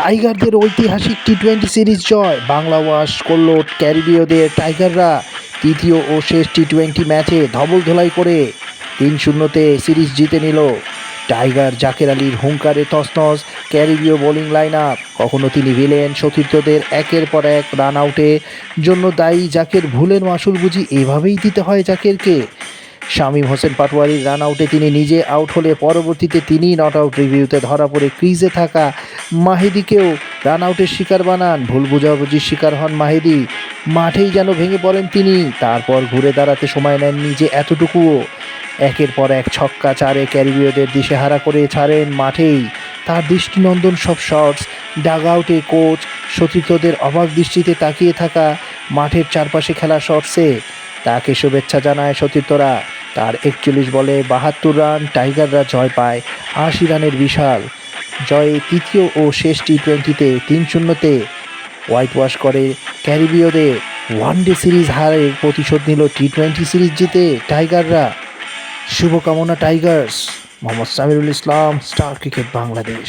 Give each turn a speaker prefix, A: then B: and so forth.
A: টাইগারদের ঐতিহাসিক T twenty series জয়। বাংলা ওয়াশ করল ক্যারিবীয়দের টাইগাররা। তৃতীয় ও শেষ টি টোয়েন্টি ম্যাচে ধবল ধোলাই করে তিন শূন্যতে সিরিজ জিতে নিল। টাইগার জাকের আলীর হুঙ্কারে তসনস ক্যারিবীয় বোলিং লাইন আপ কখনও তিনি ভিলেন সতীর্থদের একের পর এক রান আউটে। জন্য দায়ী জাকের ভুলের মাসুল বুঝি এভাবেই দিতে হয় জাকেরকে। শামীম হোসেন পাটোয়ারির রান আউটে তিনি নিজে আউট হলে পরবর্তীতে তিনিই নট আউট রিভিউতে ধরা পড়ে ক্রিজে থাকা মাহিদিকেও রান আউটের শিকার বানান। ভুল বুঝাবুঝির শিকার হন মাহিদি। মাঠেই যেন ভেঙে পড়েন তিনি। তারপর ঘুরে দাঁড়াতে সময় নেন নিজে এতটুকুও। একের পর এক ছক্কা চারে ক্যারিবীয়দের দিশেহারা করে ছাড়েন মাঠেই। তার দৃষ্টিনন্দন সব শটস ডাগ আউটে কোচ, সতীর্থদের অবাক দৃষ্টিতে তাকিয়ে থাকা মাঠের চারপাশে খেলা শটসে তাকে শুভেচ্ছা জানায় সতীর্থরা। তার একচল্লিশ বলে বাহাত্তর রান, টাইগাররা জয় পায় আশি রানের বিশাল। জয়ে তৃতীয় ও শেষ টি টোয়েন্টিতে তিন শূন্যতে। হোয়াইট ওয়াশ করে ক্যারিবীয়দের ওয়ানডে সিরিজ হারের প্রতিশোধ নিল টি টোয়েন্টি সিরিজ জিতে টাইগাররা। শুভকামনা Tigers. Mohammad Samirul Islam, star cricket Bangladesh.